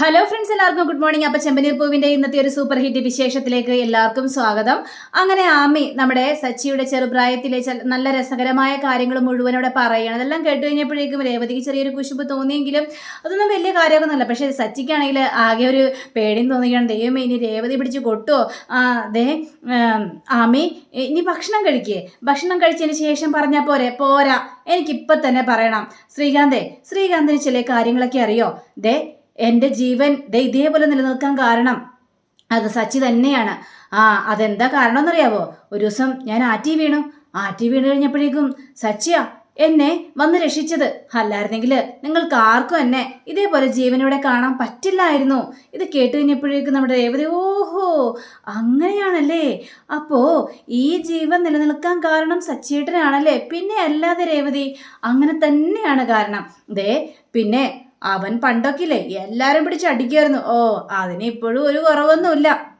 Hello friends എല്ലാവർക്കും good morning അപ്പൊ ചെമ്പനീർ പൂവിന്റെ ഇന്നത്തെ ഒരു സൂപ്പർ ഹിറ്റ് വിശേഷത്തിലേക്ക് എല്ലാവർക്കും സ്വാഗതം. അങ്ങനെ ആമി നമ്മുടെ സച്ചിയുടെ ചെറുപ്രായത്തിലെ നല്ല രസകരമായ കാര്യങ്ങൾ മുഴുവൻ അവിടെ പറയണം. അതെല്ലാം കേട്ട് കഴിഞ്ഞപ്പോഴേക്കും രേവതിക്ക് ചെറിയൊരു കുശുമ്പ് തോന്നിയെങ്കിലും അതൊന്നും വലിയ കാര്യമൊന്നുമല്ല. പക്ഷേ സച്ചിക്കാണെങ്കിൽ ആകെ ഒരു പേടിയും തോന്നിക്കണം ദൈവമേ ഇനി രേവതി പിടിച്ച് കൊട്ടുമോ ദേ ആമി ഇനി ഭക്ഷണം കഴിക്കേ. ഭക്ഷണം കഴിച്ചതിന് ശേഷം പറഞ്ഞാൽ പോരെ? പോരാ. എനിക്കിപ്പം തന്നെ പറയണം. ശ്രീകാന്തേ ശ്രീകാന്തിന് ചില കാര്യങ്ങളൊക്കെ അറിയോ? ദേ എന്റെ ജീവൻ ഇതേപോലെ നിലനിൽക്കാൻ കാരണം. അത് സച്ചി തന്നെയാണ്. ആ അതെന്താ കാരണം എന്നറിയാവോ ഒരു ദിവസം ഞാൻ ആറ്റി വീണു. ആറ്റി വീണ് കഴിഞ്ഞപ്പോഴേക്കും സച്ചിയാ എന്നെ വന്ന് രക്ഷിച്ചത്. അല്ലായിരുന്നെങ്കിൽ നിങ്ങൾക്ക് ആർക്കും എന്നെ ഇതേപോലെ ജീവനോടെ കാണാൻ പറ്റില്ലായിരുന്നു. ഇത് കേട്ട് കഴിഞ്ഞപ്പോഴേക്കും നമ്മുടെ രേവതി ഓഹോ അങ്ങനെയാണല്ലേ? അപ്പോ ഈ ജീവൻ നിലനിൽക്കാൻ കാരണം സച്ചിയേട്ടനാണല്ലേ? പിന്നെ അല്ലാതെ രേവതി അങ്ങനെ തന്നെയാണ് കാരണം. ദേ പിന്നെ അവൻ പണ്ടൊക്കില്ലേ പിടിച്ച് അടിക്കുമായിരുന്നു ഓ അതിന് ഇപ്പോഴും ഒരു കുറവൊന്നുമില്ല.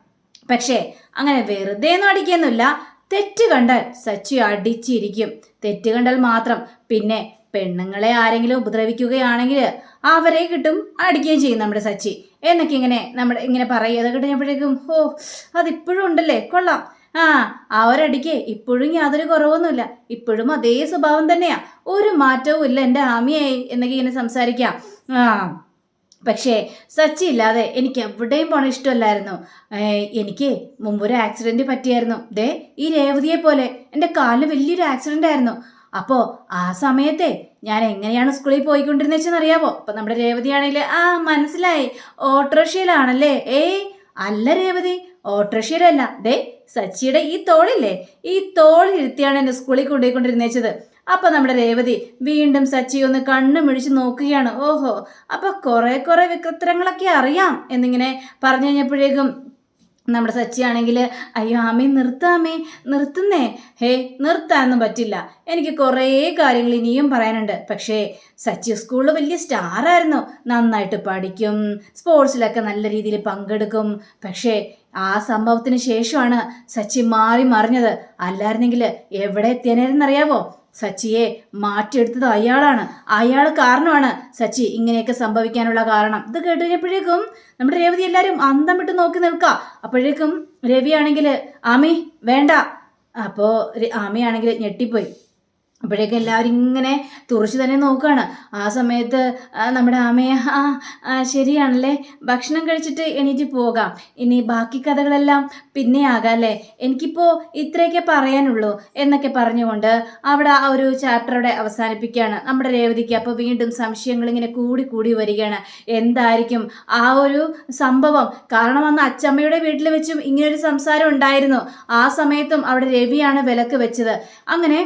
പക്ഷേ അങ്ങനെ വെറുതെ ഒന്നും അടിക്കുന്നില്ല. തെറ്റ് കണ്ടാൽ സച്ചി അടിച്ചിരിക്കും. തെറ്റ് കണ്ടാൽ മാത്രം. പിന്നെ പെണ്ണുങ്ങളെ ആരെങ്കിലും ഉപദ്രവിക്കുകയാണെങ്കിൽ അവരെ കിട്ടും അടിക്കുകയും ചെയ്യും നമ്മുടെ സച്ചി. എന്നൊക്കെ ഇങ്ങനെ നമ്മുടെ ഇങ്ങനെ പറയുക. അതൊക്കെ കിട്ടുമ്പോഴേക്കും ഓ അതിപ്പോഴും ഉണ്ടല്ലേ? കൊള്ളാം. ആ അവരടിക്ക് ഇപ്പോഴും യാതൊരു കുറവൊന്നുമില്ല. ഇപ്പോഴും അതേ സ്വഭാവം തന്നെയാ. ഒരു മാറ്റവും ഇല്ല എന്റെ ആമിയായി. എന്നൊക്കെ ഇങ്ങനെ സംസാരിക്കാം. പക്ഷേ സച്ചി ഇല്ലാതെ എനിക്ക് എവിടെയും പോണ ഇഷ്ടമല്ലായിരുന്നു. എനിക്ക് എനിക്ക് ഒരു ആക്സിഡന്റ് പറ്റിയായിരുന്നു. ദേ ഈ രേവതിയെ പോലെ എന്റെ കാലിന് വലിയൊരു ആക്സിഡന്റ് ആയിരുന്നു. അപ്പോൾ ആ സമയത്തെ ഞാൻ എങ്ങനെയാണ് സ്കൂളിൽ പോയിക്കൊണ്ടിരുന്നത് വെച്ചെന്നറിയാവോ അപ്പം നമ്മുടെ രേവതിയാണെങ്കിൽ ആ മനസ്സിലായി. ഓട്ടോറിക്ഷയിലാണല്ലേ? ഏയ് അല്ല രേവതി ഓട്ടോറിക്ഷയിലല്ല. ദേ സച്ചിയുടെ ഈ തോളില്ലേ? ഈ തോളിരുത്തിയാണ് എന്നെ സ്കൂളിൽ കൊണ്ടുപോയിക്കൊണ്ടിരുന്നേച്ചത്. അപ്പൊ നമ്മുടെ രേവതി വീണ്ടും സച്ചി ഒന്ന് കണ്ണു മിഴിച്ച് നോക്കുകയാണ്. ഓഹോ അപ്പൊ കുറെ കുറെ വിക്രത്തരങ്ങളൊക്കെ അറിയാം എന്നിങ്ങനെ പറഞ്ഞു കഴിഞ്ഞപ്പോഴേക്കും നമ്മുടെ സച്ചിയാണെങ്കിൽ അയ്യോ ആമേ നിർത്താമേ നിർത്തുന്നേ. ഹേ നിർത്താനൊന്നും പറ്റില്ല. എനിക്ക് കുറേ കാര്യങ്ങൾ ഇനിയും പറയാനുണ്ട്. പക്ഷേ സച്ചി സ്കൂളിൽ വലിയ സ്റ്റാറായിരുന്നു നന്നായിട്ട് പഠിക്കും സ്പോർട്സിലൊക്കെ നല്ല രീതിയിൽ പങ്കെടുക്കും. പക്ഷേ ആ സംഭവത്തിന് ശേഷമാണ് സച്ചി മാറി മറിഞ്ഞത്. അല്ലായിരുന്നെങ്കിൽ എവിടെ എത്തിയനേരെന്നറിയാവോ സച്ചിയെ മാറ്റിയെടുത്തത് അയാളാണ്. അയാൾ കാരണമാണ് സച്ചി ഇങ്ങനെയൊക്കെ സംഭവിക്കാനുള്ള കാരണം. ഇത് കേട്ട് കഴിഞ്ഞപ്പോഴേക്കും നമ്മുടെ രേവതി എല്ലാവരും അന്തം വിട്ട് നോക്കി നിൽക്കുക അപ്പോഴേക്കും രവിയാണെങ്കിൽ ആമി വേണ്ട. അപ്പോൾ ആമിയാണെങ്കിൽ ഞെട്ടിപ്പോയി. അപ്പോഴേക്കും എല്ലാവരും ഇങ്ങനെ തുറച്ചു തന്നെ നോക്കുകയാണ്. ആ സമയത്ത് നമ്മുടെ ആമയെ ആ ശരിയാണല്ലേ? ഭക്ഷണം കഴിച്ചിട്ട് എണീറ്റ് പോകാം. ഇനി ബാക്കി കഥകളെല്ലാം പിന്നെ ആകാം അല്ലേ? എനിക്കിപ്പോൾ ഇത്രയൊക്കെ പറയാനുള്ളൂ എന്നൊക്കെ പറഞ്ഞുകൊണ്ട് അവിടെ ആ ഒരു ചാപ്റ്ററോടെ അവസാനിപ്പിക്കുകയാണ്. നമ്മുടെ രേവതിക്ക് അപ്പോൾ വീണ്ടും സംശയങ്ങൾ ഇങ്ങനെ കൂടി കൂടി വരികയാണ്. എന്തായിരിക്കും ആ ഒരു സംഭവം? കാരണം അന്ന് അച്ചമ്മയുടെ വീട്ടിൽ വെച്ചും ഇങ്ങനൊരു സംസാരം ഉണ്ടായിരുന്നു. ആ സമയത്തും അവിടെ രവിയാണ് വിലക്ക് വെച്ചത്. അങ്ങനെ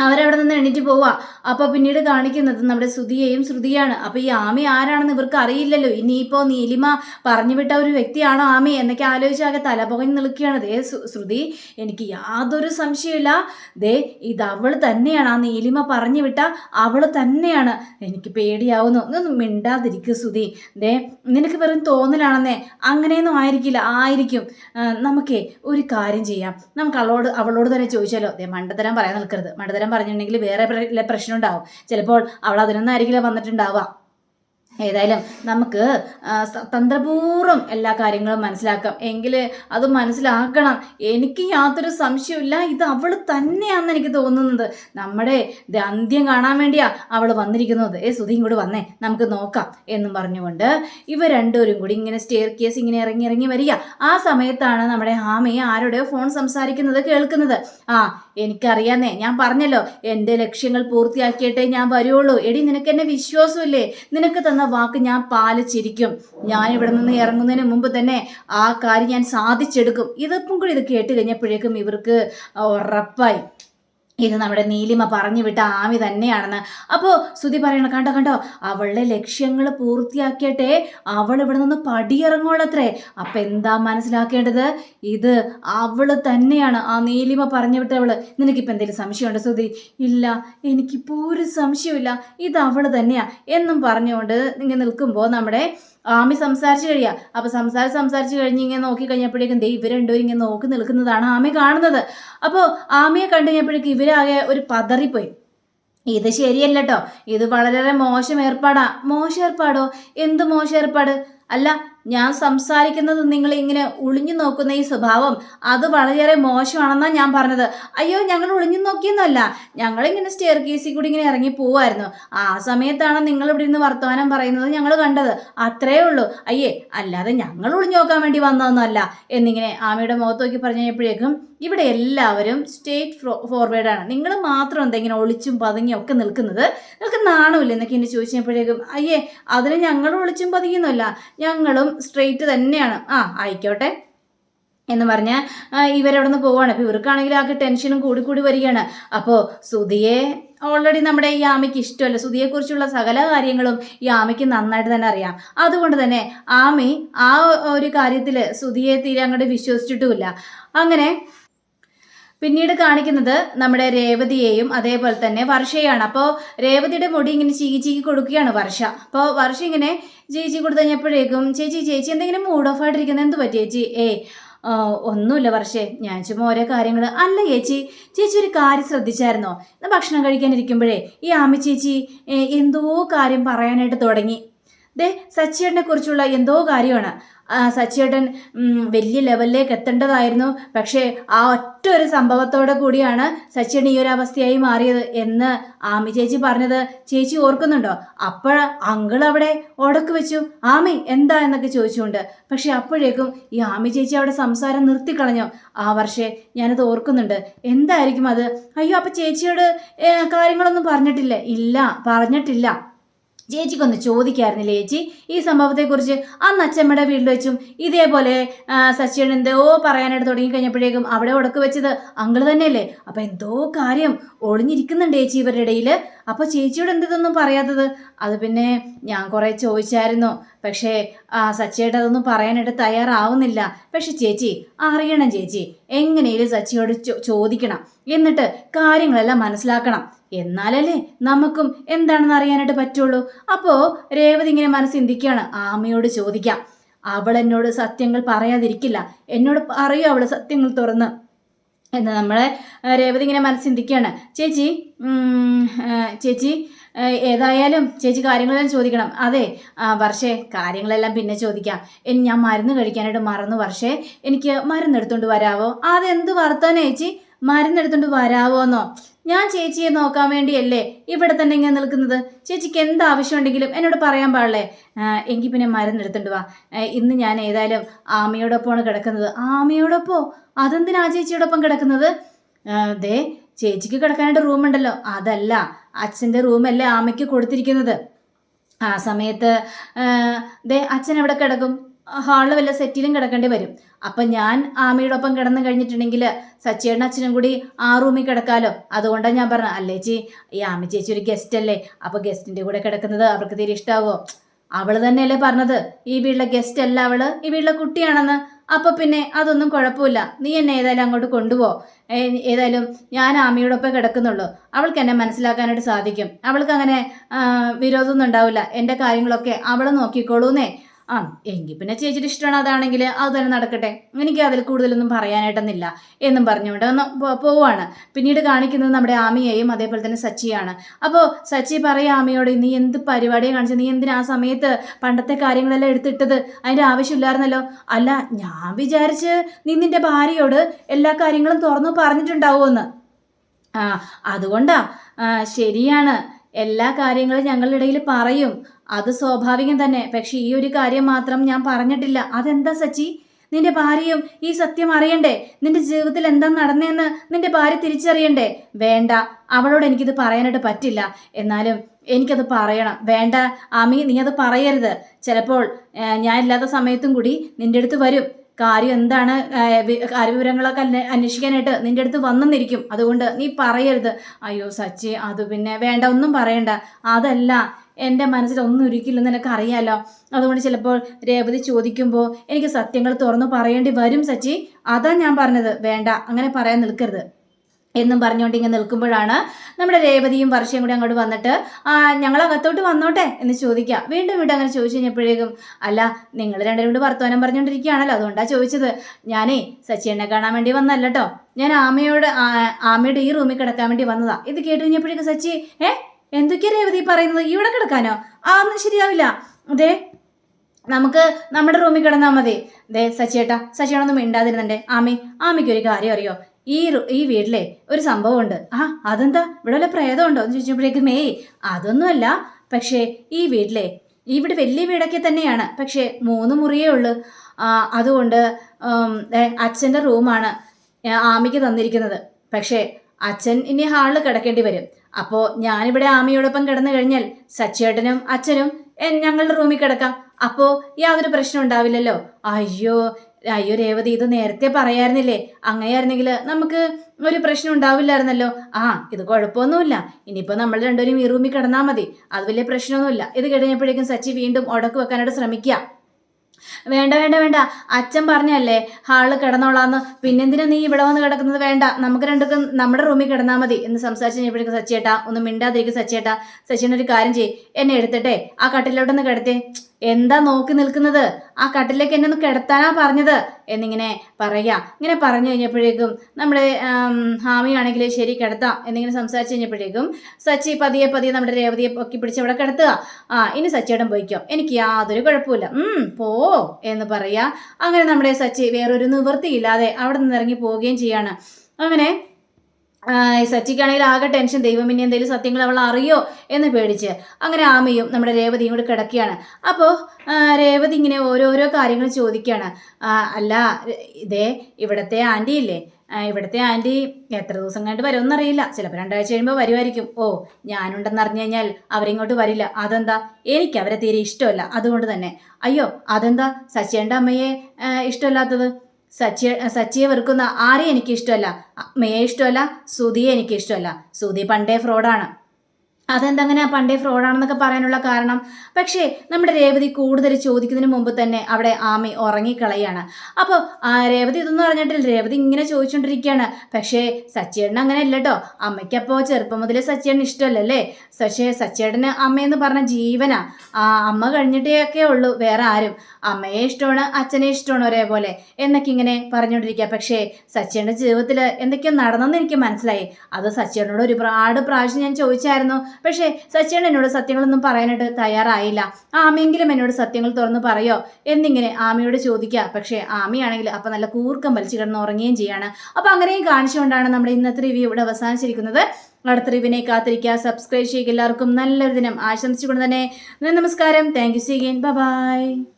അവരവിടെ നിന്ന് എണീറ്റ് പോവാ. അപ്പൊ പിന്നീട് കാണിക്കുന്നത് നമ്മുടെ ശ്രുതിയെയും ശ്രുതിയാണ്. അപ്പൊ ഈ ആമി ആരാണെന്ന് ഇവർക്ക് അറിയില്ലല്ലോ. ഇനിയിപ്പോ നീലിമ പറഞ്ഞു വിട്ട ഒരു വ്യക്തിയാണോ ആമി എന്നൊക്കെ ആലോചിച്ചാകെ തലപുകഞ്ഞ് നിൽക്കുകയാണ്. ദേ ശ്രുതി എനിക്ക് യാതൊരു സംശയമില്ല ദേ ഇത് അവൾ തന്നെയാണ്. ആ നീലിമ പറഞ്ഞു വിട്ട അവൾ തന്നെയാണ്. എനിക്ക് പേടിയാവുന്നു. ഒന്നും മിണ്ടാതിരിക്കുക ശ്രുതി ദേ നിനക്ക് വെറും തോന്നലാണെന്നേ. അങ്ങനെയൊന്നും ആയിരിക്കില്ല. ആയിരിക്കും. നമുക്കേ ഒരു കാര്യം ചെയ്യാം. നമുക്ക് അവളോട് അവളോട് തന്നെ ചോദിച്ചാലോ? ദേ മണ്ടത്തരം പറയാൻ നിൽക്കരുത്. മണ്ടത്തരം പറഞ്ഞിട്ടുണ്ടെങ്കിൽ വേറെ പ്രശ്നം ഉണ്ടാവും ചിലപ്പോൾ അവൾ അതിനൊന്നായിരിക്കില്ല വന്നിട്ടുണ്ടാവുക ഏതായാലും നമുക്ക് തന്ത്രപൂർവം എല്ലാ കാര്യങ്ങളും മനസ്സിലാക്കാം. എങ്കിൽ അത് മനസ്സിലാക്കണം. എനിക്ക് യാതൊരു സംശയമില്ല ഇത് അവൾ തന്നെയാണെന്ന് എനിക്ക് തോന്നുന്നത്. നമ്മുടെ അന്ത്യം കാണാൻ വേണ്ടിയാ അവൾ വന്നിരിക്കുന്നത്. ഏ സുധി ഇങ്ങോട്ട് വന്നേ. നമുക്ക് നോക്കാം എന്നും പറഞ്ഞുകൊണ്ട് ഇവ രണ്ടുപേരും കൂടി ഇങ്ങനെ സ്റ്റെയർ കേസ് ഇങ്ങനെ ഇറങ്ങി ഇറങ്ങി വരിക. ആ സമയത്താണ് നമ്മുടെ ആമയെ ആരുടെയോ ഫോൺ സംസാരിക്കുന്നത് കേൾക്കുന്നത്. ആ എനിക്കറിയാന്നേ. ഞാൻ പറഞ്ഞല്ലോ എന്റെ ലക്ഷ്യങ്ങൾ പൂർത്തിയാക്കിയിട്ടേ ഞാൻ വരുള്ളൂ. എടി നിനക്ക് എന്നെ വിശ്വാസമില്ലേ? നിനക്ക് തന്ന വാക്ക് ഞാൻ പാലിച്ചിരിക്കും. ഞാൻ ഇവിടെ നിന്ന് ഇറങ്ങുന്നതിന് മുമ്പ് തന്നെ ആ കാര്യം ഞാൻ സാധിച്ചെടുക്കും. ഇതൊപ്പം കൂടി ഇത് കേട്ട് കഴിഞ്ഞപ്പോഴേക്കും ഇവർക്ക് ഉറപ്പായി. ഇത് നമ്മുടെ നീലിമ പറഞ്ഞു വിട്ട ആമി തന്നെയാണെന്ന്. അപ്പോ സുതി പറയണം കണ്ടോ കണ്ടോ അവളുടെ ലക്ഷ്യങ്ങൾ പൂർത്തിയാക്കിയട്ടെ അവൾ ഇവിടെ നിന്ന് പടിയിറങ്ങോളത്രേ അപ്പം എന്താ മനസ്സിലാക്കേണ്ടത്? ഇത് അവൾ തന്നെയാണ്. ആ നീലിമ പറഞ്ഞു വിട്ടവൾ നിനക്കിപ്പോൾ എന്തെങ്കിലും സംശയമുണ്ടോ സുതി ഇല്ല എനിക്കിപ്പോൾ ഒരു സംശയമില്ല ഇത് അവൾ തന്നെയാ. എന്നും പറഞ്ഞുകൊണ്ട് ഇങ്ങനെ നിൽക്കുമ്പോൾ നമ്മുടെ ആമി സംസാരിച്ച് കഴിയുക അപ്പോൾ സംസാരിച്ച് സംസാരിച്ച് കഴിഞ്ഞ് ഇങ്ങനെ നോക്കി കഴിഞ്ഞപ്പോഴേക്കും ദേ ഇവർ രണ്ടുപേരും ഇങ്ങനെ നോക്കി നിൽക്കുന്നതാണ് ആമി കാണുന്നത്. അപ്പോൾ ആമിയെ കണ്ടു കഴിഞ്ഞപ്പോഴേക്കും ഇവരാകെ ഒരു പതറിപ്പോയി. ഇത് ശരിയല്ല കേട്ടോ ഇത് വളരെ മോശം ഏർപ്പാടാ. മോശം ഏർപ്പാടോ? എന്ത് മോശം ഏർപ്പാട്? അല്ല ഞാൻ സംസാരിക്കുന്നത് നിങ്ങൾ ഇങ്ങനെ ഒളിഞ്ഞു നോക്കുന്ന ഈ സ്വഭാവം അത് വളരെയേറെ മോശമാണെന്നാണ് ഞാൻ പറഞ്ഞത്. അയ്യോ ഞങ്ങൾ ഒളിഞ്ഞു നോക്കിയെന്നല്ല. ഞങ്ങളിങ്ങനെ സ്റ്റെയർ കേസിൽ കൂടി ഇങ്ങനെ ഇറങ്ങി പോവായിരുന്നു. ആ സമയത്താണ് നിങ്ങൾ ഇവിടെ നിന്ന് വർത്തമാനം പറയുന്നത് ഞങ്ങൾ കണ്ടത്. അത്രേ ഉള്ളൂ. അയ്യേ അല്ലാതെ ഞങ്ങൾ ഒളിഞ്ഞു നോക്കാൻ വേണ്ടി വന്നതൊന്നുമല്ല. എന്നിങ്ങനെ ആമയുടെ മുഖത്ത് നോക്കി പറഞ്ഞു ഇവിടെ എല്ലാവരും സ്റ്റേറ്റ് ഫോർവേഡാണ് നിങ്ങൾ മാത്രം എന്തെങ്കിലും ഒളിച്ചും പതുങ്ങിയും ഒക്കെ നിൽക്കുന്നത് നിങ്ങൾക്ക് നാണമില്ല എന്നൊക്കെ എന്നെ ചോദിച്ചപ്പോഴേക്കും അയ്യേ അതിന് ഞങ്ങൾ ഒളിച്ചും പതുങ്ങിയൊന്നുമല്ല ഞങ്ങളും സ്ട്രെയിറ്റ് തന്നെയാണ്. ആ ആയിക്കോട്ടെ എന്ന് പറഞ്ഞാൽ ഇവരവിടെ നിന്ന് പോവാണ്. അപ്പോൾ ഇവർക്കാണെങ്കിൽ ആകെ ടെൻഷനും കൂടി കൂടി വരികയാണ്. അപ്പോൾ സുധിയെ ഓൾറെഡി നമ്മുടെ ഈ ആമയ്ക്ക് ഇഷ്ടമല്ല. സുധിയെക്കുറിച്ചുള്ള സകല കാര്യങ്ങളും ഈ ആമയ്ക്ക് നന്നായിട്ട് തന്നെ അറിയാം. അതുകൊണ്ട് തന്നെ ആമി ആ ഒരു കാര്യത്തിൽ സുധിയെ തീരെ അങ്ങോട്ട് വിശ്വസിച്ചിട്ടുമില്ല. അങ്ങനെ പിന്നീട് കാണിക്കുന്നത് നമ്മുടെ രേവതിയെയും അതേപോലെ തന്നെ വർഷയാണ്. അപ്പോൾ രേവതിയുടെ മുടി ഇങ്ങനെ ചീകി ചീകി കൊടുക്കുകയാണ് വർഷ. അപ്പോൾ വർഷ ഇങ്ങനെ ചേച്ചി കൊടുത്തു കഴിഞ്ഞപ്പോഴേക്കും ചേച്ചി ചേച്ചി എന്തെങ്കിലും മൂഡ് ഓഫ് ആയിട്ടിരിക്കുന്നത് എന്ത് പറ്റി ചേച്ചി? ഏ ഒന്നുമില്ല വർഷേ. ഞാൻ ചുമ്മാ ഓരോ കാര്യങ്ങൾ അല്ല ചേച്ചി ചേച്ചി ഒരു കാര്യം ശ്രദ്ധിച്ചായിരുന്നോ? ഭക്ഷണം കഴിക്കാനിരിക്കുമ്പോഴേ ഈ ആമി ചേച്ചി എന്തോ കാര്യം പറയാനായിട്ട് തുടങ്ങി. ദേ സച്ചിയേട്ടനെ കുറിച്ചുള്ള എന്തോ കാര്യമാണ്. സച്ചിയേട്ടൻ വലിയ ലെവലിലേക്ക് എത്തേണ്ടതായിരുന്നു. പക്ഷേ ആ ഒറ്റ ഒരു സംഭവത്തോടെ കൂടിയാണ് സച്ചിൻ ഈ ഒരു അവസ്ഥയായി മാറിയത് എന്ന് ആമി ചേച്ചി പറഞ്ഞത് ചേച്ചി ഓർക്കുന്നുണ്ടോ? അപ്പോഴ അങ്കിൾ അവിടെ ഉടക്ക് വെച്ചു. ആമി എന്താ? എന്നൊക്കെ ചോദിച്ചുകൊണ്ട്. പക്ഷെ അപ്പോഴേക്കും ഈ ആമി ചേച്ചി അവിടെ സംസാരം നിർത്തിക്കളഞ്ഞോ. ആ വർഷേ ഞാനത് ഓർക്കുന്നുണ്ട്. എന്തായിരിക്കും അത്? അയ്യോ അപ്പം ചേച്ചിയോട് കാര്യങ്ങളൊന്നും പറഞ്ഞിട്ടില്ല. ഇല്ല പറഞ്ഞിട്ടില്ല. ചേച്ചിക്കൊന്ന് ചോദിക്കായിരുന്നില്ലേ ചേച്ചി ഈ സംഭവത്തെക്കുറിച്ച് അന്ന് അച്ഛമ്മയുടെ വീട്ടിൽ വെച്ചും ഇതേപോലെ സച്ചിൻ എന്തോ പറയാനായിട്ട് തുടങ്ങി കഴിഞ്ഞപ്പോഴേക്കും അവിടെ ഉടക്ക് വെച്ചത് അങ്കിൾ തന്നെയല്ലേ. അപ്പം എന്തോ കാര്യം ഒളിഞ്ഞിരിക്കുന്നുണ്ട് ചേച്ചി ഇവരുടെ ഇടയിൽ അപ്പോൾ ചേച്ചിയോട് എന്തിതൊന്നും പറയാത്തത്? അത് പിന്നെ ഞാൻ കുറേ ചോദിച്ചായിരുന്നു. പക്ഷേ സച്ചിയായിട്ട് അതൊന്നും പറയാനായിട്ട് തയ്യാറാവുന്നില്ല. പക്ഷെ ചേച്ചി അറിയണം ചേച്ചി. എങ്ങനെയും സച്ചിയോട് ചോദിക്കണം. എന്നിട്ട് കാര്യങ്ങളെല്ലാം മനസ്സിലാക്കണം. എന്നാലല്ലേ നമുക്കും എന്താണെന്ന് അറിയാനായിട്ട് പറ്റുള്ളൂ? അപ്പോൾ രേവതി ഇങ്ങനെ മനസ്സിന്തിക്കുകയാണ് ആമയോട് ചോദിക്കാം. അവൾ എന്നോട് സത്യങ്ങൾ പറയാതിരിക്കില്ല. എന്നോട് പറയൂ അവൾ സത്യങ്ങൾ തുറന്ന്. എന്ന് നമ്മളെ രേവതി ഇങ്ങനെ മനസ്സിന്തിക്കുകയാണ് ചേച്ചി ചേച്ചി ഏതായാലും ചേച്ചി കാര്യങ്ങളെല്ലാം ചോദിക്കണം. അതെ വർഷേ കാര്യങ്ങളെല്ലാം പിന്നെ ചോദിക്കാം. ഇനി ഞാൻ മരുന്ന് കഴിക്കാനായിട്ട് മറന്നു വർഷേ. എനിക്ക് മരുന്ന് എടുത്തുകൊണ്ട് വരാവോ? അതെന്ത് വർത്താനോ ചേച്ചി? മരുന്ന് എടുത്തുകൊണ്ട് വരാവോന്നോ? ഞാൻ ചേച്ചിയെ നോക്കാൻ വേണ്ടിയല്ലേ ഇവിടെ തന്നെ ഇങ്ങനെ നിൽക്കുന്നത്? ചേച്ചിക്ക് എന്ത് ആവശ്യമുണ്ടെങ്കിലും എന്നോട് പറയാൻ പാടില്ലേ? എങ്കിൽ പിന്നെ മരുന്ന് എടുത്തുകൊണ്ട് വാ. ഇന്ന് ഞാൻ ഏതായാലും ആമയോടൊപ്പമാണ് കിടക്കുന്നത്. ആമയോടൊപ്പോ? അതെന്തിനാ ചേച്ചിയോടൊപ്പം കിടക്കുന്നത്? ദേ ചേച്ചിക്ക് കിടക്കാനായിട്ട് റൂമുണ്ടല്ലോ. അതല്ല അച്ഛന്റെ റൂമല്ലേ ആമയ്ക്ക് കൊടുത്തിരിക്കുന്നത്. ആ സമയത്ത് ദേ അച്ഛൻ എവിടെ കിടക്കും? ഹാളിൽ വല്ല സെറ്റിലും കിടക്കേണ്ടി വരും. അപ്പം ഞാൻ ആമയോടൊപ്പം കിടന്നു കഴിഞ്ഞിട്ടുണ്ടെങ്കിൽ സച്ചിയുടെ അച്ഛനും കൂടി ആ റൂമിൽ കിടക്കാലോ. അതുകൊണ്ടാണ് ഞാൻ പറഞ്ഞത്. അല്ലേ ചേച്ചി? ഈ ആമ ചേച്ചി ഒരു ഗസ്റ്റ് അല്ലേ? അപ്പോൾ ഗസ്റ്റിന്റെ കൂടെ കിടക്കുന്നത് അവർക്ക് തീരെ ഇഷ്ടമാകുമോ അവൾ തന്നെയല്ലേ പറഞ്ഞത്. ഈ വീട്ടിലെ ഗസ്റ്റ് അല്ല അവൾ. ഈ വീട്ടിലെ കുട്ടിയാണെന്ന്. അപ്പോൾ പിന്നെ അതൊന്നും കുഴപ്പമില്ല. നീ എന്നെ ഏതായാലും അങ്ങോട്ട് കൊണ്ടുപോ. ഏതായാലും ഞാൻ ആമിയോടൊപ്പം കിടക്കുന്നുള്ളൂ. അവൾക്ക് എന്നെ മനസ്സിലാക്കാനായിട്ട് സാധിക്കും. അവൾക്ക് അങ്ങനെ വിരോധമൊന്നും ഉണ്ടാവില്ല. എന്റെ കാര്യങ്ങളൊക്കെ അവൾ നോക്കിക്കോളൂന്നേ. ആ എങ്കിൽ പിന്നെ ചേച്ചിയുടെ ഇഷ്ടമാണ് അതാണെങ്കിൽ അത് തന്നെ നടക്കട്ടെ. എനിക്ക് അതിൽ കൂടുതലൊന്നും പറയാനായിട്ടൊന്നില്ല എന്നും പറഞ്ഞുകൊണ്ട് ഒന്ന് പോവാണ്. പിന്നീട് കാണിക്കുന്നത് നമ്മുടെ ആമിയെയും അതേപോലെ തന്നെ സച്ചിയാണ്. അപ്പോൾ സച്ചി പറയും ആമിയോട് നീ എന്ത് പരിപാടിയെ കാണിച്ചത്? നീ എന്തിനാ ആ സമയത്ത് പണ്ടത്തെ കാര്യങ്ങളെല്ലാം എടുത്തിട്ടത്? അതിന്റെ ആവശ്യമില്ലായിരുന്നല്ലോ? അല്ല ഞാൻ വിചാരിച്ച് നീ നിന്റെ ഭാര്യയോട് എല്ലാ കാര്യങ്ങളും തുറന്നു പറഞ്ഞിട്ടുണ്ടാവുമെന്ന്. ആ അതുകൊണ്ടാ ശരിയാണ്. എല്ലാ കാര്യങ്ങളും ഞങ്ങളുടെ ഇടയിൽ പറയും. അത് സ്വാഭാവികം തന്നെ. പക്ഷെ ഈ ഒരു കാര്യം മാത്രം ഞാൻ പറഞ്ഞിട്ടില്ല. അതെന്താ സച്ചി? നിന്റെ ഭാര്യയും ഈ സത്യം അറിയണ്ടേ? നിന്റെ ജീവിതത്തിൽ എന്താ നടന്നതെന്ന് നിന്റെ ഭാര്യ തിരിച്ചറിയണ്ടേ? വേണ്ട. അവളോട് എനിക്കിത് പറയാനായിട്ട് പറ്റില്ല. എന്നാലും എനിക്കത് പറയണം. വേണ്ട. ആമി നീ അത് പറയരുത്. ചിലപ്പോൾ ഞാൻ ഇല്ലാത്ത സമയത്തും കൂടി നിന്റെ അടുത്ത് വരും. കാര്യം എന്താണ്? കാര്യവിവരങ്ങളൊക്കെ അന്വേഷിക്കാനായിട്ട് നിന്റെ അടുത്ത് വന്നെന്നിരിക്കും. അതുകൊണ്ട് നീ പറയരുത്. അയ്യോ സച്ചി അത് പിന്നെ വേണ്ട. ഒന്നും പറയണ്ട. അതല്ല. എന്റെ മനസ്സിൽ ഒന്നും എനിക്ക് നിനക്ക് അറിയാലോ അതുകൊണ്ട് ചിലപ്പോൾ രേവതി ചോദിക്കുമ്പോൾ എനിക്ക് സത്യങ്ങൾ തുറന്നു പറയേണ്ടി വരും സച്ചി. അതാ ഞാൻ പറഞ്ഞത്. വേണ്ട അങ്ങനെ പറയാൻ നിൽക്കരുത്. എന്നും പറഞ്ഞുകൊണ്ട് ഇങ്ങനെ നിൽക്കുമ്പോഴാണ് നമ്മുടെ രേവതിയും വർഷയും കൂടി അങ്ങോട്ട് വന്നിട്ട് ഞങ്ങൾ അകത്തോട്ട് വന്നോട്ടെ എന്ന് ചോദിക്കുക. വീണ്ടും വീണ്ടും അങ്ങനെ ചോദിച്ചു കഴിഞ്ഞപ്പോഴേക്കും അല്ല നിങ്ങൾ രണ്ടുപേരും കൂടി വർത്തമാനം പറഞ്ഞുകൊണ്ടിരിക്കുകയാണല്ലോ. അതുകൊണ്ടാണ് ചോദിച്ചത്. ഞാനേ സച്ചിയെണ്ണെ കാണാൻ വേണ്ടി വന്നല്ല കേട്ടോ ഞാൻ ആമയോട് ആമയുടെ ഈ റൂമിൽ കിടക്കാൻ വേണ്ടി വന്നതാ. ഇത് കേട്ട് കഴിഞ്ഞപ്പോഴേക്കും സച്ചി ഏ എന്തൊക്കെയാ രേവതി പറയുന്നത്? ഇവിടെ കിടക്കാനോ? ആ ഒന്നും ശരിയാവില്ല. അതെ നമുക്ക് നമ്മുടെ റൂമിൽ കിടന്നാൽ മതി. ദേ സച്ചിയേട്ടാ സച്ചിയാണൊന്നും മിണ്ടാതിരുന്നുണ്ടേ. ആമി ആമിക്ക് ഒരു കാര്യം അറിയോ? ഈ ഈ വീട്ടിലെ ഒരു സംഭവമുണ്ട്. ആ അതെന്താ? ഇവിടെ വല്ല പ്രേതമുണ്ടോ? എന്ന് ചോദിച്ചപ്പോഴേക്കും മേയ് അതൊന്നുമല്ല. പക്ഷേ ഈ വീട്ടിലെ ഇവിടെ വലിയ വീടൊക്കെ തന്നെയാണ്. പക്ഷേ മൂന്ന് മുറിയേ ഉള്ളൂ. അതുകൊണ്ട് അച്ഛന്റെ റൂമാണ് ആമിക്ക് തന്നിരിക്കുന്നത്. പക്ഷേ അച്ഛൻ ഇനി ഹാളിൽ കിടക്കേണ്ടി വരും. അപ്പോൾ ഞാനിവിടെ ആമിയോടൊപ്പം കിടന്നു കഴിഞ്ഞാൽ സച്ചേട്ടനും അച്ഛനും ഞങ്ങളുടെ റൂമിൽ കിടക്കാം. അപ്പോ യാതൊരു പ്രശ്നം ഉണ്ടാവില്ലല്ലോ. അയ്യോ അയ്യോ രേവതി ഇത് നേരത്തെ പറയായിരുന്നില്ലേ? അങ്ങനെയായിരുന്നെങ്കിൽ നമുക്ക് ഒരു പ്രശ്നം ഉണ്ടാവില്ലായിരുന്നല്ലോ. ആ ഇത് കുഴപ്പമൊന്നുമില്ല. ഇനിയിപ്പോൾ നമ്മൾ രണ്ടുപേരും ഈ റൂമിൽ കിടന്നാൽ മതി. അത് വലിയ പ്രശ്നമൊന്നുമില്ല. ഇത് കഴിഞ്ഞപ്പോഴേക്കും സച്ചി വീണ്ടും ഉടക്ക് വെക്കാനായിട്ട് ശ്രമിക്കുക. വേണ്ട വേണ്ട വേണ്ട. അച്ഛൻ പറഞ്ഞല്ലേ ഹാളിൽ കിടന്നോളാന്ന്. പിന്നെന്തിനാ നീ ഇവിടെ വന്ന് കിടക്കുന്നത്? വേണ്ട നമുക്ക് രണ്ടുക്കും നമ്മുടെ റൂമിൽ കിടന്നാൽ മതി. എന്ന് സംസാരിച്ച് കഴിഞ്ഞപ്പോഴേക്കും സച്ചേട്ടാ ഒന്ന് മിണ്ടാതിരിക്കും സച്ചേട്ടാ സച്ചിനൊരു കാര്യം ചെയ്യ്. എന്നെ എടുത്തിട്ടെ ആ കട്ടിലോട്ടൊന്ന് കിടത്തേ. എന്താ നോക്കി നിൽക്കുന്നത്? ആ കട്ടിലേക്ക് എന്നെ ഒന്ന് കിടത്താനാ പറഞ്ഞത്? എന്നിങ്ങനെ പറയാ ഇങ്ങനെ പറഞ്ഞു കഴിഞ്ഞപ്പോഴേക്കും നമ്മുടെ ഹാമിയാണെങ്കിൽ ശരി കിടത്താം എന്നിങ്ങനെ സംസാരിച്ചു കഴിഞ്ഞപ്പോഴേക്കും സച്ചി പതിയെ പതിയെ നമ്മുടെ രേവതിയെ പൊക്കി പിടിച്ച് അവിടെ കിടത്തുക. ആ ഇനി സച്ചിയുടെ പോയിക്കോ. എനിക്ക് യാതൊരു കുഴപ്പമില്ല പോ എന്ന് പറയാ അങ്ങനെ നമ്മുടെ സച്ചി വേറൊരു നിവൃത്തിയില്ലാതെ അവിടെ നിന്ന് ഇറങ്ങി പോവുകയും ചെയ്യാണ്. അങ്ങനെ സച്ചിക്കാണെങ്കിൽ ആകെ ടെൻഷൻ ദൈവം ഇനി എന്തെങ്കിലും സത്യങ്ങൾ അവൾ അറിയോ എന്ന് പേടിച്ച് അങ്ങനെ ആമയും നമ്മുടെ രേവതിയും കൂടി കിടക്കുകയാണ്. അപ്പോൾ രേവതി ഇങ്ങനെ ഓരോരോ കാര്യങ്ങൾ ചോദിക്കുകയാണ്. അല്ല ഇതേ ഇവിടുത്തെ ആന്റി ഇല്ലേ? ഇവിടുത്തെ ആന്റി എത്ര ദിവസം കണ്ട് വരുമെന്നറിയില്ല ചിലപ്പോൾ രണ്ടാഴ്ച കഴിയുമ്പോൾ വരുമായിരിക്കും. ഓ ഞാനുണ്ടെന്ന് അറിഞ്ഞു കഴിഞ്ഞാൽ അവരിങ്ങോട്ട് വരില്ല. അതെന്താ? എനിക്ക് അവരെ തീരെ ഇഷ്ടമല്ല. അതുകൊണ്ട് തന്നെ. അയ്യോ അതെന്താ? സച്ചിയുടെ അമ്മയെ ഇഷ്ടമല്ലാത്തത്? സച്ചി സച്ചിയെ വെറുക്കുന്ന ആരെയും എനിക്ക് ഇഷ്ടമല്ല അമ്മയെ ഇഷ്ടമല്ല സുധിയെ എനിക്ക് ഇഷ്ടമല്ല സുധി പണ്ടേ ഫ്രോഡാണ് അതെന്തങ്ങനെ പണ്ടേ ഫ്രോഡാണെന്നൊക്കെ പറയാനുള്ള കാരണം? പക്ഷേ നമ്മുടെ രേവതി കൂടുതൽ ചോദിക്കുന്നതിന് മുമ്പ് തന്നെ അവിടെ ആമി ഉറങ്ങിക്കളയാണ്. അപ്പോൾ ആ രേവതി ഇതൊന്നും അറിഞ്ഞിട്ടില്ല. രേവതി ഇങ്ങനെ ചോദിച്ചുകൊണ്ടിരിക്കുകയാണ് പക്ഷേ സച്ചേട്ടൻ അങ്ങനെ അല്ല കേട്ടോ അമ്മയ്ക്കപ്പോൾ ചെറുപ്പം മുതലേ സച്ചേട്ടൻ ഇഷ്ടമല്ലല്ലേ? പക്ഷേ സച്ചേട്ടന് അമ്മയെന്ന് പറഞ്ഞ ജീവനാ. അമ്മ കഴിഞ്ഞിട്ടേ ഒക്കെ ഉള്ളൂ വേറെ ആരും. അമ്മയെ ഇഷ്ടമാണ് അച്ഛനെ ഇഷ്ടമാണ് ഒരേപോലെ എന്നൊക്കെ ഇങ്ങനെ പറഞ്ഞുകൊണ്ടിരിക്കുക പക്ഷേ സച്ചിയുടെ ജീവിതത്തിൽ എന്തൊക്കെയോ നടന്നെന്ന് എനിക്ക് മനസ്സിലായി. അത് സച്ചേട്ടനോട് ഒരുപാട് പ്രാവശ്യം ഞാൻ ചോദിച്ചായിരുന്നു. പക്ഷേ സച്ചിൻ എന്നോട് സത്യങ്ങളൊന്നും പറയാനായിട്ട് തയ്യാറായില്ല. ആമയെങ്കിലും എന്നോട് സത്യങ്ങൾ തുറന്ന് പറയോ? എന്നിങ്ങനെ ആമയോട് ചോദിക്കുക. പക്ഷേ ആമയാണെങ്കിൽ അപ്പം നല്ല കൂർക്കം വലിച്ചു കിടന്ന് ഉറങ്ങുകയും ചെയ്യാണ്. അപ്പം അങ്ങനെയും കാണിച്ചുകൊണ്ടാണ് നമ്മുടെ ഇന്നത്തെ റിവ്യൂ ഇവിടെ അവസാനിച്ചിരിക്കുന്നത്. അടുത്ത റിവ്യൂവിനെ കാത്തിരിക്കുക. സബ്സ്ക്രൈബ് ചെയ്യുക. എല്ലാവർക്കും നല്ലൊരു ദിനം ആശംസിച്ചുകൊണ്ട് തന്നെ നമസ്കാരം. Thank you C by